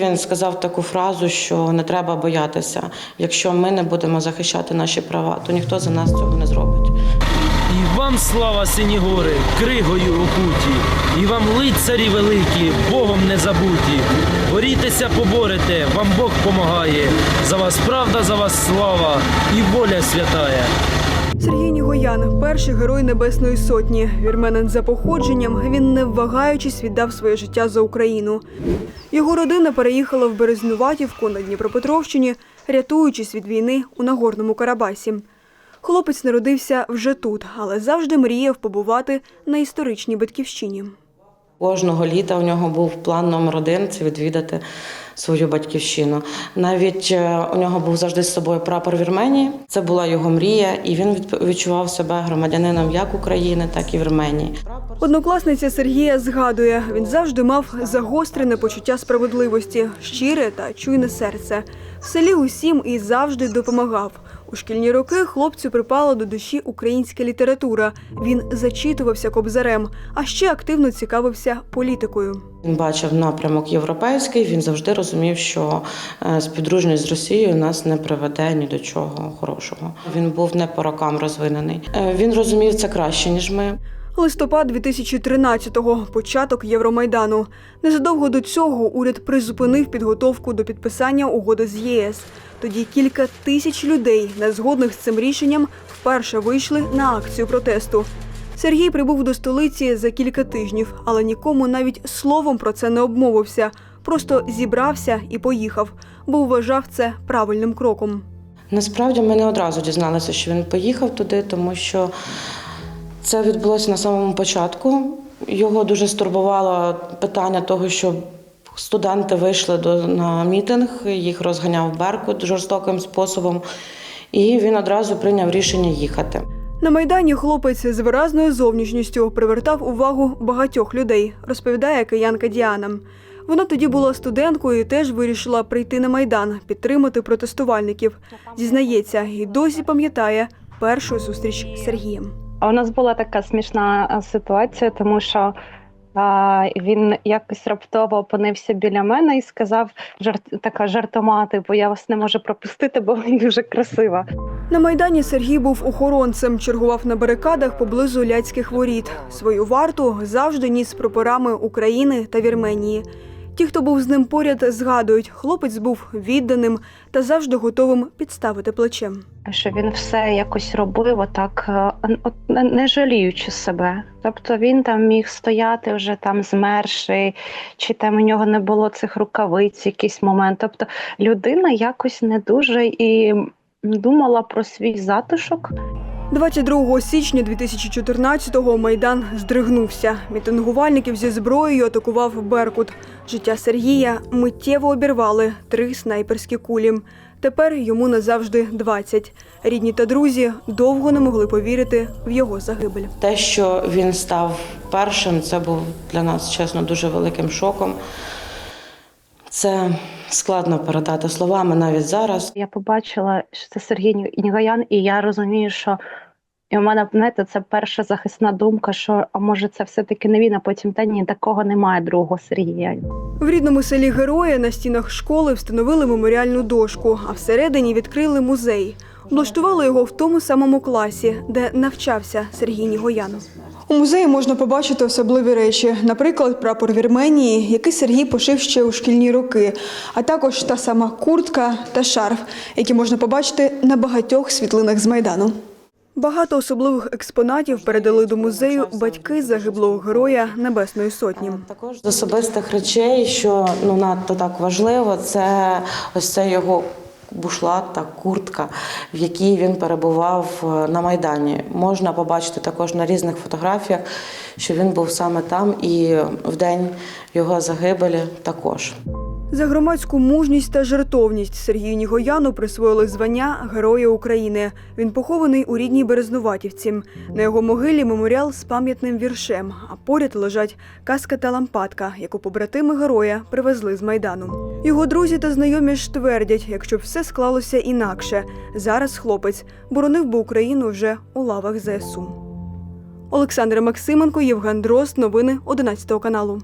Він сказав таку фразу, що не треба боятися. Якщо ми не будемо захищати наші права, то ніхто за нас цього не зробить. І вам слава сині гори, кригою окуті, і вам лицарі великі, Богом не забуті. Борітеся, поборете, вам Бог помагає. За вас правда, за вас слава і воля святая. Сергій Нігоян, перший герой Небесної Сотні. Вірменин за походженням, він не вагаючись віддав своє життя за Україну. Його родина переїхала в Березнуватівку на Дніпропетровщині, рятуючись від війни у Нагорному Карабасі. Хлопець народився вже тут, але завжди мріяв побувати на історичній батьківщині. Кожного літа у нього був план номер один це відвідати свою батьківщину. Навіть е, у нього був завжди з собою прапор Вірменії. Це була його мрія, і він відчував себе громадянином як України, так і Вірменії. Однокласниця Сергія згадує, він завжди мав загострене почуття справедливості, щире та чуйне серце. В селі усім і завжди допомагав. У шкільні роки хлопцю припала до душі українська література. Він зачитувався кобзарем, а ще активно цікавився політикою. Він бачив напрямок європейський. Він завжди розумів, що е, співдружність з Росією нас не приведе ні до чого хорошого. Він був не по рокам розвинений. Е, Він розумів це краще ніж ми. Листопад 2013-го – початок Євромайдану. Незадовго до цього уряд призупинив підготовку до підписання угоди з ЄС. Тоді кілька тисяч людей, не згодних з цим рішенням, вперше вийшли на акцію протесту. Сергій прибув до столиці за кілька тижнів, але нікому навіть словом про це не обмовився. Просто зібрався і поїхав, бо вважав це правильним кроком. Насправді ми не одразу дізналися, що він поїхав туди, тому що це відбулося на самому початку. Його дуже стурбувало питання того, що студенти вийшли до, на мітинг, їх розганяв Беркут жорстоким способом, і він одразу прийняв рішення їхати. На майдані хлопець з виразною зовнішністю привертав увагу багатьох людей, розповідає киянка Діана. Вона тоді була студенткою і теж вирішила прийти на майдан, підтримати протестувальників. Зізнається, і досі пам'ятає першу зустріч з Сергієм. У нас була така смішна ситуація, тому що а, він якось раптово опинився біля мене і сказав жарт, така жартома, типу, я вас не можу пропустити, бо ви дуже красива. На майдані Сергій був охоронцем, чергував на барикадах поблизу ляцьких воріт. Свою варту завжди ніс прапорами України та Вірменії. Ті, хто був з ним поряд, згадують, хлопець був відданим та завжди готовим підставити плече. Що він все якось робив, отак, е, не жаліючи себе. Тобто він там міг стояти вже там змерший, чи там у нього не було цих рукавиць, якийсь момент. Тобто людина якось не дуже і думала про свій затишок. 22 січня 2014-го Майдан здригнувся. Мітингувальників зі зброєю атакував Беркут. Життя Сергія миттєво обірвали три снайперські кулі. Тепер йому назавжди 20. Рідні та друзі довго не могли повірити в його загибель. Те, що він став першим, це був для нас чесно дуже великим шоком. Це складно передати словами навіть зараз. Я побачила, що це Сергій Нігаян, і я розумію, що і у мене знаєте, це перша захисна думка, що а може це все-таки не він, а потім та ні, такого немає другого Сергія. В рідному селі Героя на стінах школи встановили меморіальну дошку, а всередині відкрили музей. Облаштували його в тому самому класі, де навчався Сергій Нігоян. У музеї можна побачити особливі речі, наприклад, прапор Вірменії, який Сергій пошив ще у шкільні роки, а також та сама куртка та шарф, які можна побачити на багатьох світлинах з майдану. Багато особливих експонатів передали до музею батьки загиблого героя Небесної Сотні. Також з особистих речей, що ну надто так важливо, це ось це його бушлат та куртка, в якій він перебував е, на майдані. Можна побачити також на різних фотографіях, що він був саме там, і в день його загибелі також. За громадську мужність та жертовність Сергію Нігояну присвоїли звання Героя України. Він похований у рідній Березнуватівці. На його могилі меморіал з пам'ятним віршем, а поряд лежать каска та лампадка, яку побратими героя привезли з майдану. Його друзі та знайомі ж твердять, якщо б все склалося інакше, зараз хлопець боронив би Україну вже у лавах ЗСУ. Олександр Максименко, Євген Дрозд. Новини 11 каналу.